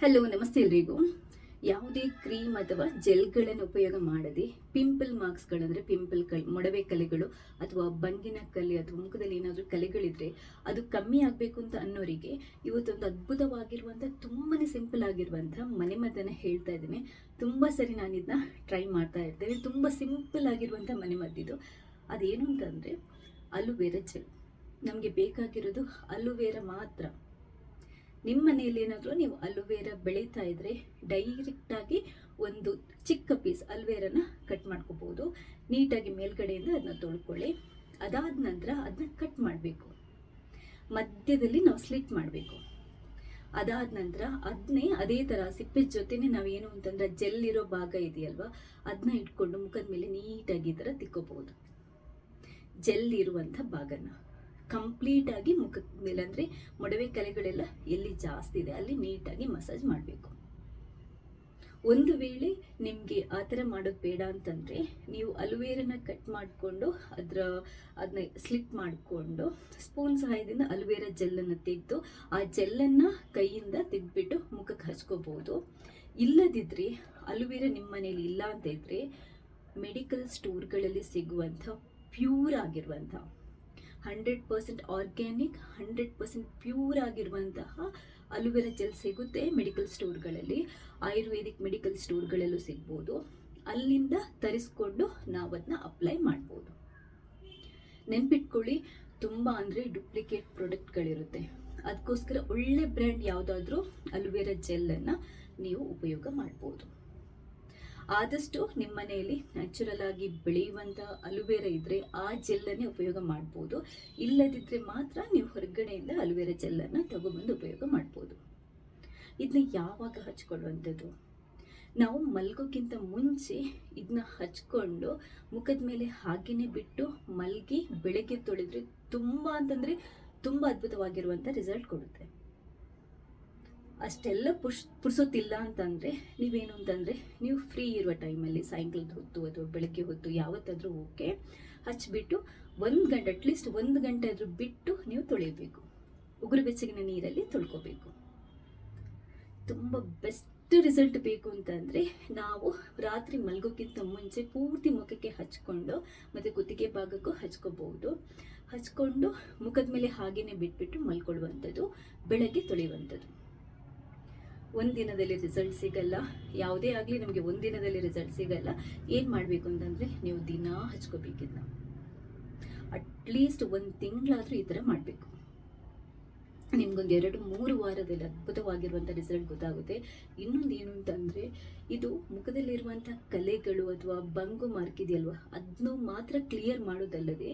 Hello ನಮಸ್ತೆ ಎಲ್ರಿಗೂ. ಯಾವುದೇ ಕ್ರೀಮ್ ಅಥವಾ ಜೆಲ್ಗಳನ್ನು ಉಪಯೋಗ ಮಾಡದೆ ಪಿಂಪಲ್ ಮಾರ್ಕ್ಸ್ಗಳಂದರೆ ಪಿಂಪಲ್ ಕಲ್, ಮೊಡವೆ ಕಲೆಗಳು ಅಥವಾ ಬಂಗಿನ ಕಲೆ ಅಥವಾ ಮುಖದಲ್ಲಿ ಏನಾದರೂ ಕಲೆಗಳಿದ್ರೆ ಅದು ಕಮ್ಮಿ ಆಗಬೇಕು ಅಂತ ಅನ್ನೋರಿಗೆ ಇವತ್ತೊಂದು ಅದ್ಭುತವಾಗಿರುವಂಥ ತುಂಬಾ ಸಿಂಪಲ್ ಆಗಿರುವಂಥ ಮನೆಮದ್ದನ್ನು ಹೇಳ್ತಾ ಇದ್ದೇನೆ. ತುಂಬ ಸರಿ ನಾನು ಟ್ರೈ ಮಾಡ್ತಾ ಇರ್ತೇನೆ. ತುಂಬ ಸಿಂಪಲ್ ಆಗಿರುವಂಥ ಮನೆಮದ್ದಿದು ಅದೇನು ಅಂತಂದರೆ, ಅಲುವೆರಾ ಜೆಲ್. ನಮಗೆ ಬೇಕಾಗಿರೋದು ಅಲುವೆರಾ ಮಾತ್ರ. ನಿಮ್ಮ ಮನೆಯಲ್ಲಿ ಏನಾದರೂ ನೀವು ಅಲೋವೆರಾ ಬೆಳೀತಾ ಇದ್ದರೆ ಡೈರೆಕ್ಟಾಗಿ ಒಂದು ಚಿಕ್ಕ ಪೀಸ್ ಅಲ್ವೇರನ ಕಟ್ ಮಾಡ್ಕೋಬೋದು. ನೀಟಾಗಿ ಮೇಲ್ಗಡೆಯಿಂದ ಅದನ್ನ ತೊಳ್ಕೊಳ್ಳಿ. ಅದಾದ ನಂತರ ಅದನ್ನ ಕಟ್ ಮಾಡಬೇಕು. ಮಧ್ಯದಲ್ಲಿ ನಾವು ಸ್ಲಿಟ್ ಮಾಡಬೇಕು. ಅದಾದ ನಂತರ ಅದನ್ನೇ ಅದೇ ಥರ ಸಿಪ್ಪೆ ಜೊತೆನೇ ನಾವೇನು ಅಂತಂದ್ರೆ ಜೆಲ್ ಇರೋ ಭಾಗ ಇದೆಯಲ್ವಾ ಅದನ್ನ ಇಟ್ಕೊಂಡು ಮುಖದ ಮೇಲೆ ನೀಟಾಗಿ ಈ ಥರ ತಿಕ್ಕೋಬಹುದು ಜೆಲ್ ಇರುವಂಥ ಭಾಗನ. ಕಂಪ್ಲೀಟ್ ಆಗಿ ಮುಖದ ಮೇಲೆ ಅಂದರೆ ಮೊಡವೆ ಕಲೆಗಳೆಲ್ಲ ಎಲ್ಲಿ ಜಾಸ್ತಿ ಇದೆ, ಅಲ್ಲಿ ನೀಟಾಗಿ ಮಸಾಜ್ ಮಾಡಬೇಕು. ಒಂದು ವೇಳೆ ನಿಮಗೆ ಆ ಥರ ಮಾಡೋದು ಬೇಡ ಅಂತಂದರೆ ನೀವು ಅಲುವೇರನ ಕಟ್ ಮಾಡಿಕೊಂಡು ಅದರ ಅದನ್ನ ಸ್ಲಿಪ್ ಮಾಡಿಕೊಂಡು ಸ್ಪೂನ್ ಸಹಾಯದಿಂದ ಅಲುವೇರ ಜೆಲ್ಲನ್ನು ತೆಗೆದು ಆ ಜೆಲ್ಲನ್ನು ಕೈಯಿಂದ ತೆಗೆದ್ಬಿಟ್ಟು ಮುಖಕ್ಕೆ ಹಚ್ಕೋಬೋದು. ಇಲ್ಲದಿದ್ದರೆ ಅಲುವೇರ ನಿಮ್ಮ ಮನೇಲಿ ಇಲ್ಲ ಅಂತ ಇದ್ದರೆ ಮೆಡಿಕಲ್ ಸ್ಟೋರ್ಗಳಲ್ಲಿ ಸಿಗುವಂಥ ಪ್ಯೂರ್ ಆಗಿರುವಂಥ hundred percent organic, hundred percent pure ಆಗಿರುವಂತಹ ಅಲುವೆರಾ ಜೆಲ್ ಸಿಗುತ್ತೆ ಮೆಡಿಕಲ್ ಸ್ಟೋರ್ಗಳಲ್ಲಿ. ಆಯುರ್ವೇದಿಕ್ ಮೆಡಿಕಲ್ ಸ್ಟೋರ್ಗಳಲ್ಲೂ ಸಿಗ್ಬೋದು. ಅಲ್ಲಿಂದ ತರಿಸ್ಕೊಂಡು ನಾವು ಅದನ್ನ ಅಪ್ಲೈ ಮಾಡ್ಬೋದು. ನೆನ್ಪಿಟ್ಕೊಳ್ಳಿ, ತುಂಬ ಅಂದರೆ ಡುಪ್ಲಿಕೇಟ್ ಪ್ರಾಡಕ್ಟ್ಗಳಿರುತ್ತೆ. ಅದಕ್ಕೋಸ್ಕರ ಒಳ್ಳೆ ಬ್ರ್ಯಾಂಡ್ ಯಾವುದಾದ್ರೂ ಅಲುವೆರಾ ಜೆಲ್ಲನ್ನು ನೀವು ಉಪಯೋಗ ಮಾಡ್ಬೋದು. ಆದಷ್ಟು ನಿಮ್ಮ ಮನೆಯಲ್ಲಿ ನ್ಯಾಚುರಲ್ ಆಗಿ ಬೆಳೆಯುವಂಥ ಅಲುವೆರಾ ಇದ್ದರೆ ಆ ಜೆಲ್ಲನ್ನೇ ಉಪಯೋಗ ಮಾಡ್ಬೋದು. ಇಲ್ಲದಿದ್ದರೆ ಮಾತ್ರ ನೀವು ಹೊರಗಡೆಯಿಂದ ಅಲುವೆರಾ ಜೆಲ್ಲನ್ನು ತಗೊಬಂದು ಉಪಯೋಗ ಮಾಡ್ಬೋದು. ಇದನ್ನ ಯಾವಾಗ ಹಚ್ಕೊಳ್ಳುವಂಥದ್ದು? ನಾವು ಮಲ್ಗೋಕ್ಕಿಂತ ಮುಂಚೆ ಇದನ್ನ ಹಚ್ಕೊಂಡು ಮುಖದ ಮೇಲೆ ಹಾಗೇನೆ ಬಿಟ್ಟು ಮಲ್ಗಿ ಬೆಳಗ್ಗೆ ತೊಳೆದ್ರೆ ತುಂಬ ಅಂತಂದರೆ ತುಂಬ ಅದ್ಭುತವಾಗಿರುವಂಥ ರಿಸಲ್ಟ್ ಕೊಡುತ್ತೆ. ಅಷ್ಟೆಲ್ಲ ಪುಷ್ ಪುರ್ಸೋತಿಲ್ಲ ಅಂತಂದರೆ ನೀವೇನು ಅಂತಂದರೆ ನೀವು ಫ್ರೀ ಇರುವ ಟೈಮಲ್ಲಿ ಸಾಯಂಕಾಲದ ಹೊತ್ತು ಅಥವಾ ಬೆಳಗ್ಗೆ ಹೊತ್ತು ಯಾವತ್ತಾದರೂ ಓಕೆ ಹಚ್ಚಿಬಿಟ್ಟು ಒಂದು ಗಂಟೆ ಅಟ್ಲೀಸ್ಟ್ ಒಂದು ಗಂಟೆ ಆದರೂ ಬಿಟ್ಟು ನೀವು ತೊಳಿಬೇಕು. ಉಗುರು ಬೆಚ್ಚಗಿನ ನೀರಲ್ಲಿ ತೊಳ್ಕೊಬೇಕು. ತುಂಬ ಬೆಸ್ಟ್ ರಿಸಲ್ಟ್ ಬೇಕು ಅಂತಂದರೆ ನಾವು ರಾತ್ರಿ ಮಲ್ಗೋಕ್ಕಿಂತ ಮುಂಚೆ ಪೂರ್ತಿ ಮುಖಕ್ಕೆ ಹಚ್ಕೊಂಡು ಮತ್ತು ಕುತ್ತಿಗೆ ಭಾಗಕ್ಕೂ ಹಚ್ಕೋಬಹುದು ಹಚ್ಕೊಂಡು ಮುಖದ ಮೇಲೆ ಹಾಗೇನೆ ಬಿಟ್ಬಿಟ್ಟು ಮಲ್ಕೊಳ್ಳುವಂಥದ್ದು, ಬೆಳಗ್ಗೆ ತೊಳೆಯುವಂಥದ್ದು. ಒಂದಿನದಲ್ಲಿ ರಿಸಲ್ಟ್ ಸಿಗಲ್ಲ, ಯಾವುದೇ ಆಗಲಿ ನಮಗೆ ಒಂದು ದಿನದಲ್ಲಿ ರಿಸಲ್ಟ್ ಸಿಗಲ್ಲ. ಏನು ಮಾಡಬೇಕು ಅಂತಂದರೆ ನೀವು ದಿನ ಹಚ್ಕೋಬೇಕಿದ್ನ. ಅಟ್ಲೀಸ್ಟ್ ಒಂದು ತಿಂಗಳಾದರೂ ಈ ಥರ ಮಾಡಬೇಕು. ನಿಮ್ಗೊಂದು ಎರಡು, ಮೂರು ವಾರದಲ್ಲಿ ಅದ್ಭುತವಾಗಿರುವಂಥ ರಿಸಲ್ಟ್ ಗೊತ್ತಾಗುತ್ತೆ. ಇನ್ನೊಂದು ಏನು ಅಂತಂದರೆ, ಇದು ಮುಖದಲ್ಲಿರುವಂಥ ಕಲೆಗಳು ಅಥವಾ ಬಂಗು ಮಾರ್ಕ್ ಇದೆಯಲ್ವ ಅದನ್ನು ಮಾತ್ರ ಕ್ಲಿಯರ್ ಮಾಡೋದಲ್ಲದೆ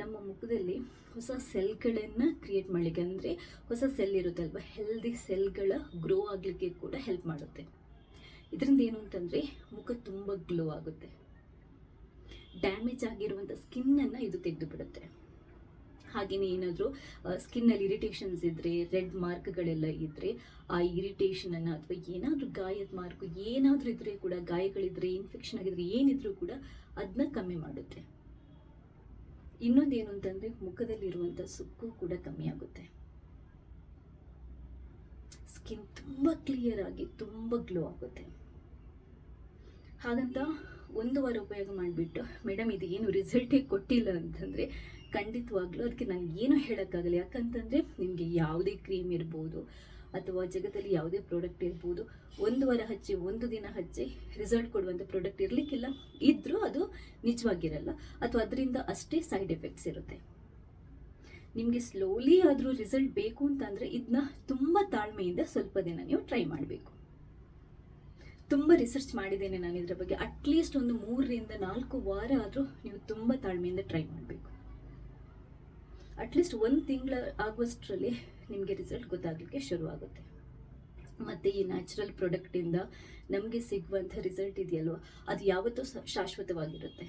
ನಮ್ಮ ಮುಖದಲ್ಲಿ ಹೊಸ ಸೆಲ್ಗಳನ್ನು ಕ್ರಿಯೇಟ್ ಮಾಡಲಿಕ್ಕೆ ಅಂದರೆ ಹೊಸ ಸೆಲ್ ಇರುತ್ತಲ್ವ ಹೆಲ್ದಿ ಸೆಲ್ಗಳ ಗ್ರೋ ಆಗಲಿಕ್ಕೆ ಕೂಡ ಹೆಲ್ಪ್ ಮಾಡುತ್ತೆ. ಇದರಿಂದ ಏನು ಅಂತಂದರೆ ಮುಖ ತುಂಬ ಗ್ಲೋ ಆಗುತ್ತೆ. ಡ್ಯಾಮೇಜ್ ಆಗಿರುವಂಥ ಸ್ಕಿನ್ನನ್ನು ಇದು ತೆಗೆದು ಬಿಡುತ್ತೆ ಹಾಗೆಯೇ ಏನಾದರೂ ಸ್ಕಿನ್ನಲ್ಲಿ ಇರಿಟೇಷನ್ಸ್ ಇದ್ದರೆ ರೆಡ್ ಮಾರ್ಕ್ಗಳೆಲ್ಲ ಇದ್ದರೆ ಆ ಇರಿಟೇಷನನ್ನು ಅಥವಾ ಏನಾದರೂ ಗಾಯದ ಮಾರ್ಕು ಏನಾದರೂ ಇದ್ದರೆ ಕೂಡ ಗಾಯಗಳಿದ್ದರೆ ಇನ್ಫೆಕ್ಷನ್ ಆಗಿದ್ರೆ ಏನಿದ್ರೂ ಕೂಡ ಅದನ್ನ ಕಮ್ಮಿ ಮಾಡುತ್ತೆ. ಇನ್ನೊಂದೇನು ಅಂತಂದರೆ ಮುಖದಲ್ಲಿರುವಂಥ ಸುಕ್ಕು ಕೂಡ ಕಮ್ಮಿ ಆಗುತ್ತೆ. ಸ್ಕಿನ್ ತುಂಬ ಕ್ಲಿಯರ್ ಆಗಿ ತುಂಬ ಗ್ಲೋ ಆಗುತ್ತೆ. ಹಾಗಂತ ಒಂದು ವಾರ ಉಪಯೋಗ ಮಾಡಿಬಿಟ್ಟು ಮೇಡಮ್ ಇದು ಏನು ರಿಸಲ್ಟೇ ಕೊಟ್ಟಿಲ್ಲ ಅಂತಂದರೆ ಖಂಡಿತವಾಗ್ಲೂ ಅದಕ್ಕೆ ನಾನು ಏನು ಹೇಳೋಕ್ಕಾಗಲ್ಲ. ಯಾಕಂತಂದರೆ ನಿಮಗೆ ಯಾವುದೇ ಕ್ರೀಮ್ ಇರ್ಬೋದು ಅಥವಾ ಜಗತ್ತಲ್ಲಿ ಯಾವುದೇ ಪ್ರಾಡಕ್ಟ್ ಇರ್ಬೋದು, ಒಂದು ವಾರ ಹಚ್ಚಿ, ಒಂದು ದಿನ ಹಚ್ಚಿ ರಿಸಲ್ಟ್ ಕೊಡುವಂಥ ಪ್ರಾಡಕ್ಟ್ ಇರಲಿಕ್ಕಿಲ್ಲ ಇದ್ದರೂ ಅದು ನಿಜವಾಗಿರಲ್ಲ. ಅಥವಾ ಅದರಿಂದ ಅಷ್ಟೇ ಸೈಡ್ ಎಫೆಕ್ಟ್ಸ್ ಇರುತ್ತೆ. ನಿಮಗೆ ಸ್ಲೋಲಿ ಆದರೂ ರಿಸಲ್ಟ್ ಬೇಕು ಅಂತಂದರೆ ಇದನ್ನ ತುಂಬ ತಾಳ್ಮೆಯಿಂದ ಸ್ವಲ್ಪ ದಿನ ನೀವು ಟ್ರೈ ಮಾಡಬೇಕು. ತುಂಬ ರಿಸರ್ಚ್ ಮಾಡಿದ್ದೇನೆ ನಾನು ಇದರ ಬಗ್ಗೆ. ಅಟ್ಲೀಸ್ಟ್ ಒಂದು ಮೂರರಿಂದ ನಾಲ್ಕು ವಾರ ಆದರೂ ನೀವು ತುಂಬ ತಾಳ್ಮೆಯಿಂದ ಟ್ರೈ ಮಾಡಬೇಕು. ಅಟ್ಲೀಸ್ಟ್ ಒಂದು ತಿಂಗಳ ಆಗುವಷ್ಟರಲ್ಲಿ ನಿಮಗೆ ರಿಸಲ್ಟ್ ಗೊತ್ತಾಗಲಿಕ್ಕೆ ಶುರುವಾಗುತ್ತೆ. ಮತ್ತು ಈ ನ್ಯಾಚುರಲ್ ಪ್ರಾಡಕ್ಟಿಂದ ನಮಗೆ ಸಿಗುವಂಥ ರಿಸಲ್ಟ್ ಇದೆಯಲ್ವ? ಅದು ಯಾವತ್ತೂ ಶಾಶ್ವತವಾಗಿರುತ್ತೆ.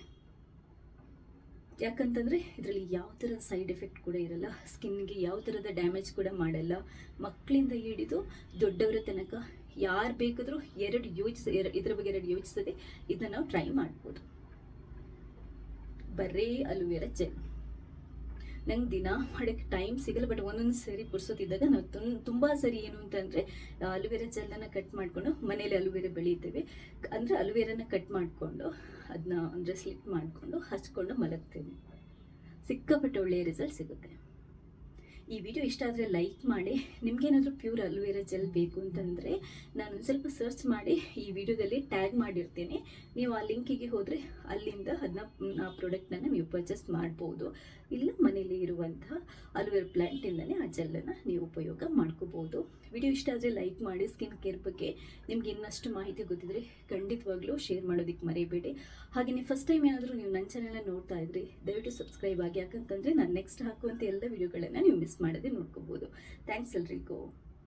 ಯಾಕಂತಂದರೆ ಇದರಲ್ಲಿ ಯಾವ ಥರ ಸೈಡ್ ಎಫೆಕ್ಟ್ ಕೂಡ ಇರಲ್ಲ ಸ್ಕಿನ್ಗೆ ಯಾವ ಥರದ ಡ್ಯಾಮೇಜ್ ಕೂಡ ಮಾಡಲ್ಲ. ಮಕ್ಕಳಿಂದ ಹಿಡಿದು ದೊಡ್ಡವರ ತನಕ ಯಾರು ಬೇಕಾದರೂ ಎರಡು ಯೋಚಿಸ ಇದರ ಬಗ್ಗೆ ಎರಡು ಯೋಚಿಸದೆ ಇದನ್ನು ನಾವು ಟ್ರೈ ಮಾಡ್ಬೋದು. ಬರೀ ಅಲುವೆರಾ ಜೆಲ್. ನಂಗೆ ದಿನ ಮಾಡೋಕ್ಕೆ ಟೈಮ್ ಸಿಗಲ್ಲ ಬಟ್ ಒಂದೊಂದು ಸರಿ ಪುರ್ಸೋತಿದ್ದಾಗ ನಾವು ತುಂ- ತುಂಬ ಸರಿ ಏನು ಅಂತಂದರೆ ಅಲುವೆರಾ ಜೆಲ್ಲನ್ನು ಕಟ್ ಮಾಡಿಕೊಂಡು ಮನೇಲಿ ಅಲುವೆರಾ ಬೆಳೀತೇವೆ ಅಂದರೆ ಅಲುವೆರಾನ ಕಟ್ ಮಾಡಿಕೊಂಡು ಅದನ್ನ ಅಂದರೆ ಸ್ಲಿಪ್ ಮಾಡಿಕೊಂಡು ಹಚ್ಕೊಂಡು ಮಲಗ್ತೇವೆ. ಸಿಕ್ಕಾಪಟ್ಟೆ ಒಳ್ಳೆಯ ರಿಸಲ್ಟ್ ಸಿಗುತ್ತೆ. ಈ ವಿಡಿಯೋ ಇಷ್ಟ ಆದರೆ ಲೈಕ್ ಮಾಡಿ. ನಿಮಗೇನಾದರೂ ಪ್ಯೂರ್ ಅಲುವೆರಾ ಜೆಲ್ ಬೇಕು ಅಂತಂದರೆ ನಾನು ಸ್ವಲ್ಪ ಸರ್ಚ್ ಮಾಡಿ ಈ ವಿಡಿಯೋದಲ್ಲಿ ಟ್ಯಾಗ್ ಮಾಡಿರ್ತೇನೆ. ನೀವು ಆ ಲಿಂಕಿಗೆ ಹೋದರೆ ಅಲ್ಲಿಂದ ಅದನ್ನ ಆ ಪ್ರಾಡಕ್ಟನ್ನು ನೀವು ಪರ್ಚೇಸ್ ಮಾಡ್ಬೋದು. ಇಲ್ಲ ಮನೇಲಿ ಇರುವಂತಹ ಅಲುವೆರಾ ಪ್ಲ್ಯಾಂಟಿಂದಲೇ ಆ ಜೆಲ್ಲನ್ನು ನೀವು ಉಪಯೋಗ ಮಾಡ್ಕೋಬೋದು. ವಿಡಿಯೋ ಇಷ್ಟ ಆದರೆ ಲೈಕ್ ಮಾಡಿ ಸ್ಕಿನ್ ಕೇರ್ ಬಗ್ಗೆ ನಿಮ್ಗೆ ಇನ್ನಷ್ಟು ಮಾಹಿತಿ ಗೊತ್ತಿದ್ರೆ ಖಂಡಿತವಾಗ್ಲೂ ಶೇರ್ ಮಾಡೋದಕ್ಕೆ ಮರಿಬೇಡಿ. ಹಾಗೆ ನೀವು ಫಸ್ಟ್ ಟೈಮ್ ಏನಾದರೂ ನೀವು ನನ್ನ ಚಾನೆಲ್ನ ನೋಡ್ತಾ ಇದ್ರಿ, ದಯವಿಟ್ಟು ಸಬ್ಸ್ಕ್ರೈಬ್ ಆಗಿ. ಯಾಕಂತಂದರೆ ನಾನು ನೆಕ್ಸ್ಟ್ ಹಾಕುವಂಥ ಎಲ್ಲ ವಿಡಿಯೋಗಳನ್ನು ನೀವು ಮಿಸ್ ಮಾಡದೆ ನೋಡ್ಕೋಬೋದು. ಥ್ಯಾಂಕ್ಸ್ ಎಲ್ರಿಗೂ.